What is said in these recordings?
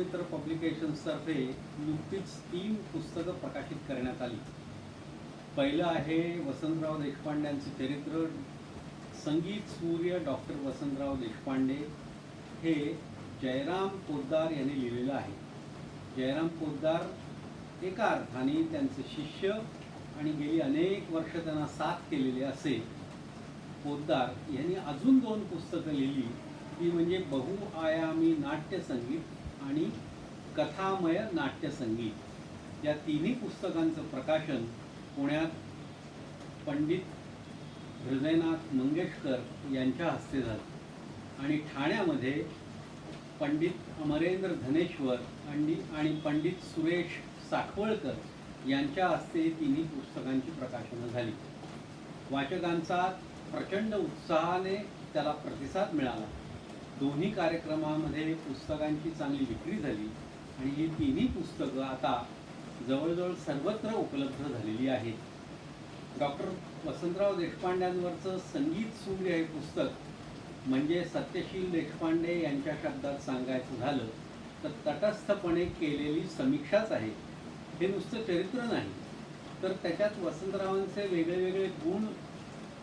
मित्र पब्लिकेशन्सतर्फे नुकतीच तीन पुस्तकं प्रकाशित करण्यात आली. पहिलं आहे वसंतराव देशपांड्यांचं चरित्र संगीत सूर्य डॉक्टर वसंतराव देशपांडे. हे जयराम पोद्दार यांनी लिहिलेलं आहे. जयराम पोद्दार एका अर्थाने त्यांचे शिष्य आणि गेली अनेक वर्ष त्यांना साथ केलेले असे. पोद्दार यांनी अजून दोन पुस्तकं लिहिली. ती म्हणजे बहुआयामी नाट्यसंगीत आणि कथामय नाट्यसंगीत. या तिन्ही पुस्तकांचं प्रकाशन पुण्यात पंडित हृदयनाथ मंगेशकर यांच्या हस्ते झालं. आणि ठाण्यामध्ये पंडित अमरेंद्र धनेश्वर आणि आणि पंडित सुरेश साखवळकर यांच्या हस्ते तिन्ही पुस्तकांची प्रकाशनं झाली. वाचकांचा प्रचंड उत्साहाने त्याला प्रतिसाद मिळाला. दोन्ही कार्यक्रमामध्ये पुस्तकांची चांगली विक्री झाली आणि ही तिन्ही पुस्तकं आता जवळजवळ सर्वत्र उपलब्ध झालेली आहेत. डॉक्टर वसंतराव देशपांड्यांवरचं संगीत सूर्य हे पुस्तक म्हणजे सत्यशील देशपांडे यांच्या शब्दात सांगायचं झालं तर तटस्थपणे केलेली समीक्षाच आहे. हे नुसतं चरित्र नाही. तर त्याच्यात वसंतरावांचे वेगळे वेगळे गुण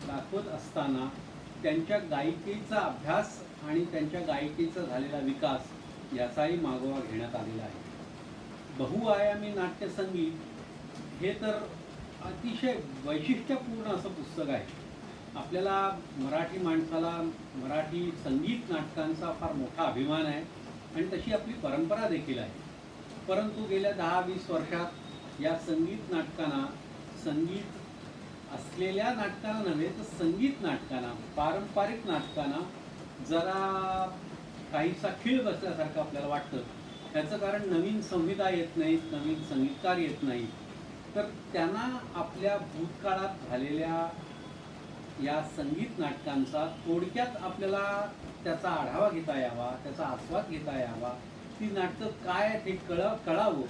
दाखवत असताना त्यांच्या गायिकेचा अभ्यास आणि त्यांच्या गायिकेचा झालेला विकास याचाही मागोवा घेण्यात आलेला आहे. बहुआयामी नाट्यसंगीत हे तर अतिशय वैशिष्ट्यपूर्ण असं पुस्तक आहे. आपल्याला मराठी माणसाला मराठी संगीत नाटकांचा फार मोठा अभिमान आहे आणि तशी आपली परंपरा देखील आहे. परंतु गेल्या दहा वीस वर्षात या संगीत नाटकांना संगीत असलेल्या नाटकांना नव्हे तर संगीत नाटकांना पारंपरिक नाटकांना जरा काहीसा खीळ बसल्यासारखं आपल्याला वाटतं. त्याचं कारण नवीन संविधा येत नाहीत नवीन संगीतकार येत नाही. तर त्यांना आपल्या भूतकाळात झालेल्या या संगीत नाटकांचा थोडक्यात आपल्याला त्याचा आढावा घेता यावा त्याचा आस्वाद घेता यावा. ती नाटकं काय ते कळ कळावं.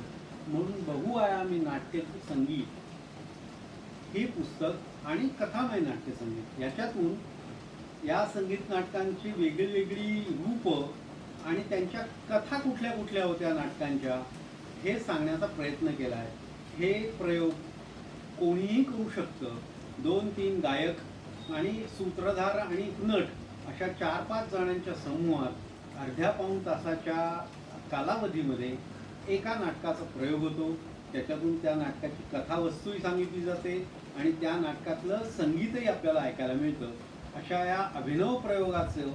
म्हणून बहुआयामी नाट्य संगीत. हे पुस्तक आणि कथामय नाट्यसंगीत याच्यातून या संगीत नाटकांची वेगळी वेगळी रूप आणि त्यांच्या कथा कुठल्या कुठल्या होत्या नाटकांच्या हे सांगण्याचा प्रयत्न केला आहे हे प्रयोग कोणीही करू शकतं. दोन तीन गायक आणि सूत्रधार आणि नट अशा चार पाच जणांच्या समूहात अर्ध्या पाऊण तासाच्या कालावधीमध्ये एका नाटकाचा प्रयोग होतो. त्याच्यातून त्या नाटकाची कथावस्तूही सांगितली जाते आणि त्या नाटकातलं संगीतही आपल्याला ऐकायला मिळतं. अशा या अभिनव प्रयोगाचं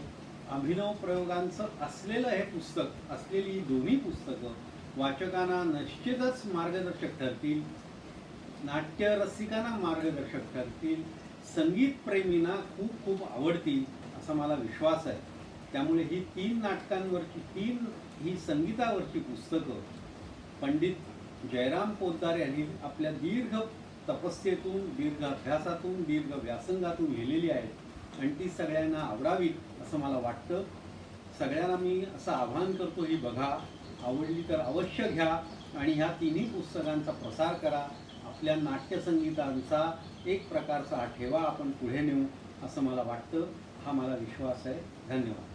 अभिनव प्रयोगांचं असलेलं हे पुस्तक असलेली ही दोन्ही पुस्तकं वाचकांना निश्चितच मार्गदर्शक ठरतील नाट्य रसिकांना मार्गदर्शक ठरतील संगीतप्रेमींना खूप खूप आवडतील असा मला विश्वास आहे. त्यामुळे ही तीन नाटकांवरची तीन ही संगीतावरची पुस्तकं पंडित जयराम पोतदार यांनी आपल्या दीर्घ तपस्येतून दीर्घ अभ्यासातून दीर्घ व्यासंगातून लिहिलेली आहे. आणि ती सगळ्यांना आवरावी असं मला वाटतं. सगळ्यांना मी असं आवाहन करतो ही बघा आवडली तर अवश्य घ्या आणि ह्या तिन्ही पुस्तकांचा प्रसार करा. आपल्या नाट्यसंगीतांचा एक प्रकारचा हा ठेवा आपण पुढे नेऊ असं मला वाटतं. हा मला विश्वास आहे. धन्यवाद.